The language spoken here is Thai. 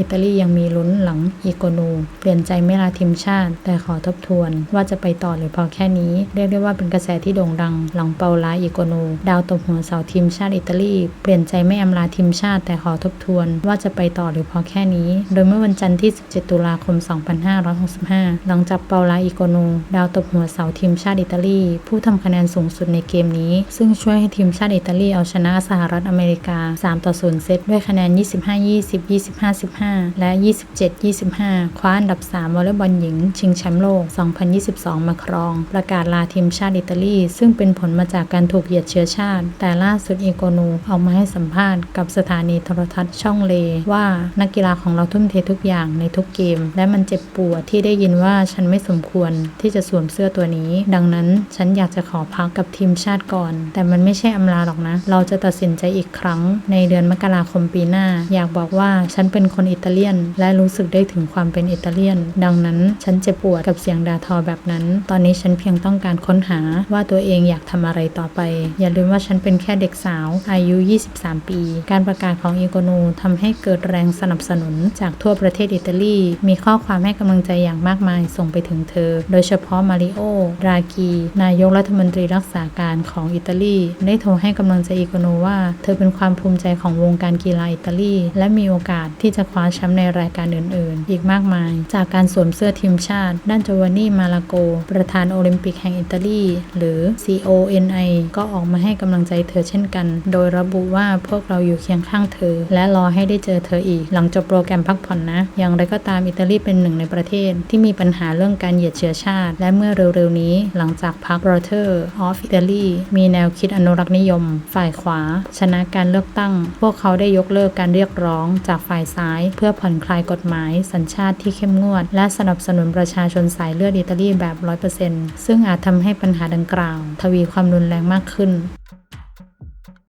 อิตาลียังมีลุ้นหลังอีโกนู เปลี่ยนใจไม่ลาทีมชาติ แต่ขอทบทวน ว่าจะไปต่อหรือพอแค่นี้เรียกได้ว่าเป็นกระแสที่โด่งดัง หลังเปาลาอีโกนูดาวตบหัวเสาทีมชาติอิตาลี เปลี่ยนใจไม่อำลาทีมชาติ แต่ขอทบทวน ว่าจะไปต่อหรือพอแค่นี้ โดยเมื่อวันจันทร์ที่ 17 ตุลาคม 2565 หลังจากเปาลาอีโกนูดาวตบหัวเสาทีมชาติอิตาลี ผู้ทำคะแนนสูงสุดในเกมนี้ ซึ่งช่วยให้ทีมชาติอิตาลีเอาชนะสหรัฐอเมริกา 3 ต่อ 0 เซตด้วยคะแนน 25-20 25 และ 27-25 คว้าอันดับ 3 วอลเลย์บอลหญิง ชิงแชมป์โลก 2022 มาครอง ประกาศลาทีมชาติอิตาลี ซึ่งเป็นผลมาจากการถูกเหยียดเชื้อชาติ แต่ล่าสุดอีโกนูออกมาให้สัมภาษณ์กับสถานีโทรทัศน์ช่องเลว่านักกีฬาของเราทุ่มเททุกอย่างในทุกเกม และมันเจ็บปวดที่ได้ยินว่าฉันไม่สมควรที่จะสวมเสื้อตัวนี้ ดังนั้นฉันอยากจะขอพักกับทีมชาติก่อน แต่มันไม่ใช่อำลาหรอกนะ เราจะตัดสินใจอีกครั้งในเดือนมกราคมปีหน้า อยากบอกว่าฉันเป็นคนอิตาเลียน และรู้สึกได้ถึงความเป็นอิตาเลียน ดังนั้นฉันเจ็บปวดกับเสียงด่าทอแบบนั้น ตอนนี้ฉันเพียงต้องการค้นหาว่าตัวเองอยากทำอะไรต่อไป อย่าลืมว่าฉันเป็นแค่เด็กสาว อายุ 23 ปี การประกาศของอีโกนูทำให้เกิดแรงสนับสนุนจากทั่วประเทศอิตาลี มีข้อความให้กำลังใจอย่างมากมายส่งไปถึงเธอ โดยเฉพาะมาริโอ รากี นายกรัฐมนตรีรักษาการของอิตาลี ได้โทรให้กำลังใจอีโกนูว่า เธอเป็นความภูมิใจของวงการกีฬาอิตาลี และมีโอกาสที่จะคว้าแชมป์ในรายการอื่นๆ อีกมากมาย จากการสวมเสื้อทีมชาติ ด้านโจวานนี่มาลาโก ประธานโอลิมปิกแห่งอิตาลี หรือ CONI ก็ออกมาให้กำลังใจเธอเช่นกัน โดยระบุว่าพวกเราอยู่เคียงข้างเธอ และรอให้ได้เจอเธออีก หลังจบโปรแกรมพักผ่อนนะ อย่างไรก็ตามอิตาลีเป็นหนึ่งในประเทศ ที่มีปัญหาเรื่องการเหยียดเชื้อชาติ และเมื่อเร็วๆนี้ หลังจากพรรค Brother of Italy มีแนวคิดอนุรักษ์นิยม ฝ่ายขวา ชนะการเลือกตั้ง พวกเขาได้ยกเลิกการเรียกร้องจากฝ่ายซ้ายเพื่อผ่อนคลายกฎหมาย สัญชาติที่เข้มงวด และสนับสนุนประชาชนสายเลือดอิตาลีแบบ 100%ซึ่งอาจทำให้ปัญหาดังกล่าว ทวีความรุนแรงมากขึ้น